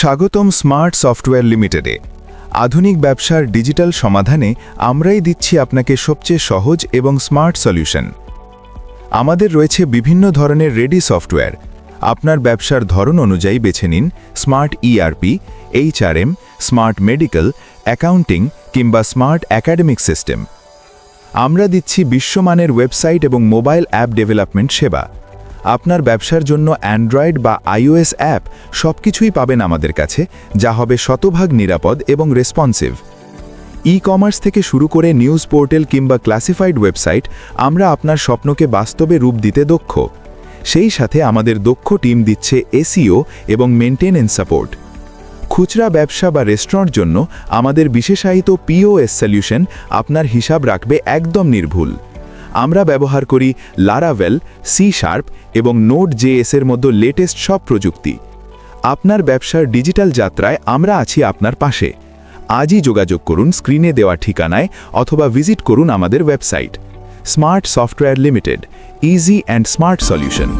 স্বাগতম smart software লিমিটেডে। আধুনিক ব্যবসার ডিজিটাল সমাধানে আমরাই দিচ্ছি আপনাকে সবচেয়ে সহজ এবং স্মার্ট সলিউশন। আমাদের রয়েছে বিভিন্ন ধরনের রেডি সফটওয়্যার। আপনার ব্যবসার ধরন অনুযায়ী বেছে নিন smart ERP HRM smart medical, accounting কিংবা স্মার্ট অ্যাকাডেমিক সিস্টেম। আমরা দিচ্ছি বিশ্বমানের ওয়েবসাইট এবং মোবাইল অ্যাপ ডেভেলপমেন্ট সেবা। আপনার ব্যবসার জন্য অ্যান্ড্রয়েড বা আইওএস অ্যাপ সবকিছুই পাবেন আমাদের কাছে, যা হবে শতভাগ নিরাপদ এবং রেসপন্সিভ ই কমার্স থেকে শুরু করে নিউজ পোর্টাল কিংবা ক্লাসিফাইড ওয়েবসাইট আমরা আপনার স্বপ্নকে বাস্তবে রূপ দিতে দক্ষ। সেই সাথে আমাদের দক্ষ টিম দিচ্ছে এসিও এবং মেনটেনেন্স সাপোর্ট খুচরা ব্যবসা বা রেস্টুরেন্ট জন্য আমাদের বিশেষায়িত পিওএস সলিউশন আপনার হিসাব রাখবে একদম নির্ভুল। আমরা ব্যবহার করি লারাভেল সি শার্প এবং নোট জেএস এর মতো লেটেস্ট সব প্রযুক্তি। আপনার ব্যবসার ডিজিটাল যাত্রায় আমরা আছি আপনার পাশে। আজই যোগাযোগ করুন স্ক্রিনে দেওয়া ঠিকানায় অথবা ভিজিট করুন আমাদের website Smart Software Limited easy and smart solution